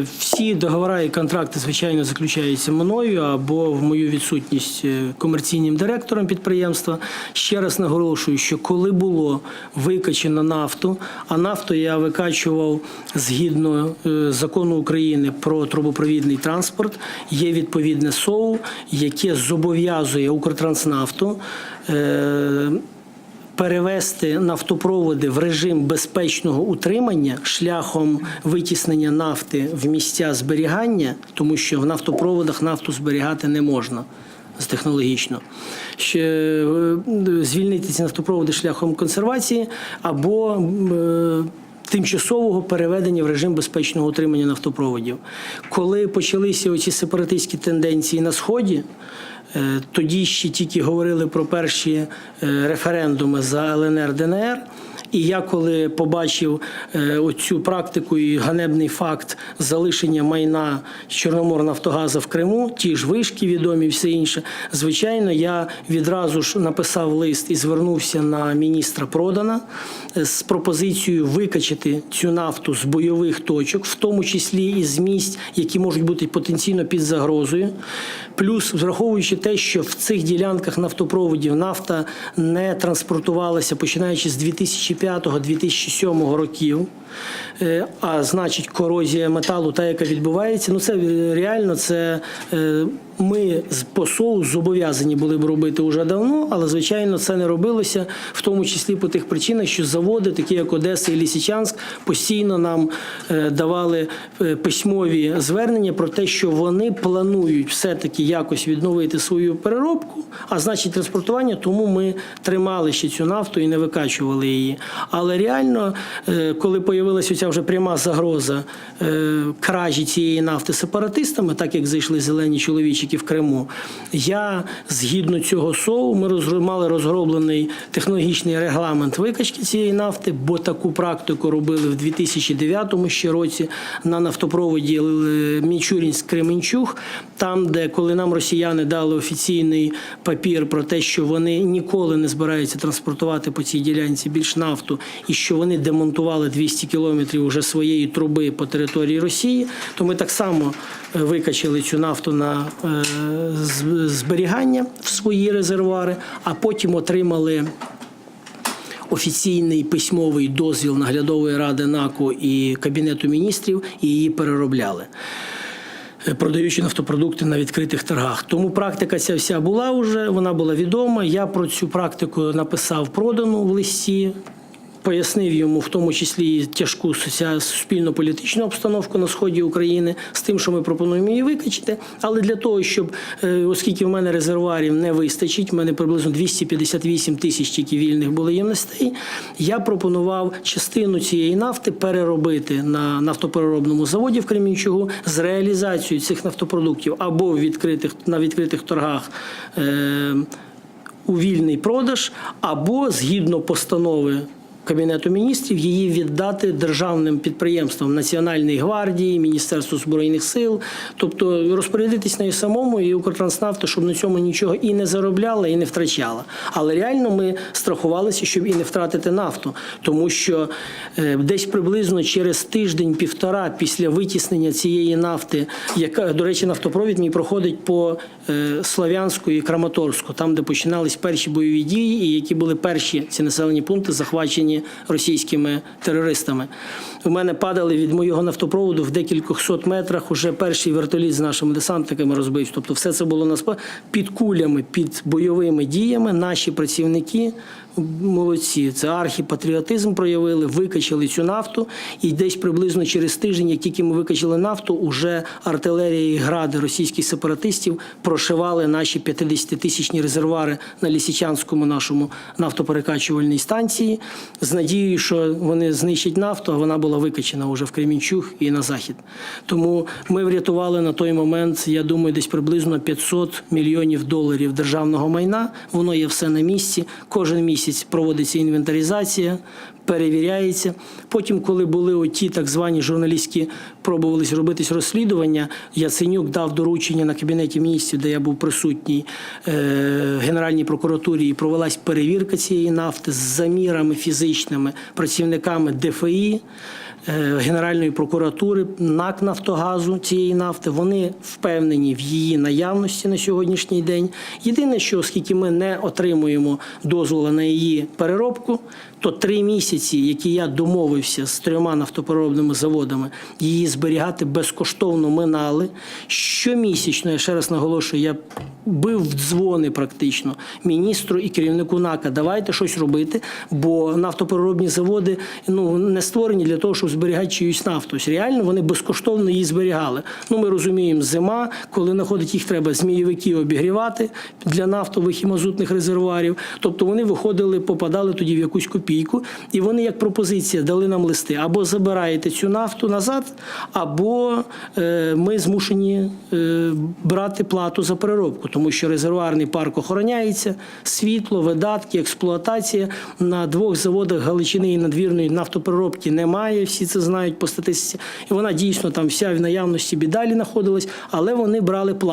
Всі договори і контракти, звичайно, заключаються мною або в мою відсутність е, комерційним директором підприємства. Ще раз наголошую, що коли було викачено нафту, а нафту я викачував згідно е, закону України про трубопровідний транспорт, є відповідне СОУ, яке зобов'язує Укртранснафту. Перевести нафтопроводи в режим безпечного утримання шляхом витіснення нафти в місця зберігання, тому що в нафтопроводах нафту зберігати не можна. Технологічно ще е, звільнити ці нафтопроводи шляхом консервації або е, тимчасового переведення в режим безпечного утримання нафтопроводів. Коли почалися оці сепаратистські тенденції на сході, Тоді ще тільки говорили про перші е, референдуми за ЛНР ДНР. І я коли побачив е, оцю практику і ганебний факт залишення майна Чорноморнафтогаза в Криму, ті ж вишки відомі, все інше. Звичайно, я відразу ж написав лист і звернувся на міністра Продана е, з пропозицією викачати цю нафту з бойових точок, в тому числі і з місць, які можуть бути потенційно під загрозою. Плюс, враховуючи те, що в цих ділянках нафтопроводів нафта не транспортувалася починаючи з 2005-2007 років. Е, А значить, корозія металу, та яка відбувається, ну це е, реально це е, ми з посол зобов'язані були б робити вже давно, але звичайно це не робилося, в тому числі по тих причинах, що заводи, такі як Одеса і Лісичанськ, постійно нам е, давали е, письмові звернення про те, що вони планують все-таки якось відновити свою переробку, а значить транспортування, тому ми тримали ще цю нафту і не викачували її. Але реально, е, коли появилася ця вже пряма загроза кражі цієї нафти сепаратистами, так як зайшли зелені чоловічики в Криму, я згідно цього СОУ, ми мали розроблений технологічний регламент викачки цієї нафти, бо таку практику робили в 2009 ще році. На нафтопроводі е, Мічурінськ-Кременчуг, там, де коли нам росіяни дали офіційний папір про те, що вони ніколи не збираються транспортувати по цій ділянці більш нафту, і що вони демонтували 200 кілометрів уже своєї труби по території Росії, то ми так само е, викачали цю нафту на е, зберігання в свої резервуари, а потім отримали офіційний письмовий дозвіл наглядової ради НАКО і Кабінету міністрів і її переробляли. е, Продаючи нафтопродукти на відкритих торгах. Тому практика ця вся була вже, вона була відома. Я про цю практику написав продану в листі, пояснив йому в тому числі і тяжку соціа- суспільно-політичну обстановку на сході України з тим, що ми пропонуємо її викачити. Але для того, щоб, е, оскільки в мене резервуарів не вистачить, в мене приблизно 258 тисяч тільки вільних було ємностей, я пропонував частину цієї нафти переробити на нафтопереробному заводі в Кремінчугу з реалізацією цих нафтопродуктів або в відкритих, на відкритих торгах. Е- у вільний продаж, або згідно постанови. Кабінету міністрів її віддати державним підприємствам Національної гвардії, Міністерству збройних сил, тобто розпорядитись нею самому і Укртранснафта, щоб на цьому нічого і не заробляла, і не втрачала. Але реально ми страхувалися, щоб і не втратити нафту, тому що е, десь приблизно через тиждень-півтора після витіснення цієї нафти, яка до речі, нафтопровід мій проходить по е, Слов'янську і Краматорську, там, де починались перші бойові дії, і які були перші ці населені пункти захвачені російськими терористами. У мене падали від моєго нафтопроводу в декількох сот метрах уже перший вертоліт з нашими десантниками розбився. Тобто, все це було нас під кулями, під бойовими діями. Наші працівники молодці. Це архіпатріотизм проявили, викачали цю нафту, і десь приблизно через тиждень, як тільки ми викачали нафту, уже артилерія і гради російських сепаратистів прошивали наші 50-тисячні резервуари на Лісичанському нашому нафтоперекачувальній станції з надією, що вони знищать нафту, а вона була викачена вже в Кремінчуг і на захід. Тому ми врятували на той момент, я думаю, десь приблизно 500 мільйонів доларів державного майна. Воно є все на місці. Кожен місяць проводиться інвентаризація, перевіряється. Потім, коли були оті так звані журналістські пробувались робитись розслідування, Яценюк дав доручення на кабінеті міністрів, де я був присутній е, Генеральній прокуратурі, і провелась перевірка цієї нафти з замірами фізичними працівниками ДФІ. е, Генеральної прокуратури, НАК Нафтогазу цієї нафти. Вони впевнені в її наявності на сьогоднішній день. Єдине, що оскільки ми не отримуємо дозволу на переробку, то три місяці, які я домовився з трьома нафтопереробними заводами, її зберігати безкоштовно минали. Щомісячно, я ще раз наголошую, я бив в дзвони практично міністру і керівнику НАКа. Давайте щось робити, бо нафтопереробні заводи ну не створені для того, щоб зберігати чиюсь нафту. Реально вони безкоштовно її зберігали. Ну ми розуміємо, зима, коли знаходить їх треба змійовики обігрівати для нафтових і мазутних резервуарів. Тобто вони виходили, попадали тоді в якусь копійку, і вони як пропозиція дали нам листи або забираєте цю нафту назад, або е, ми змушені е, брати плату за переробку, тому що резервуарний парк охороняється, світло, видатки, експлуатація на двох заводах Галичини і надвірної нафтопереробки немає. Всі це знають по статистиці. І вона дійсно там вся в наявності бідалі знаходилась, але вони брали плату.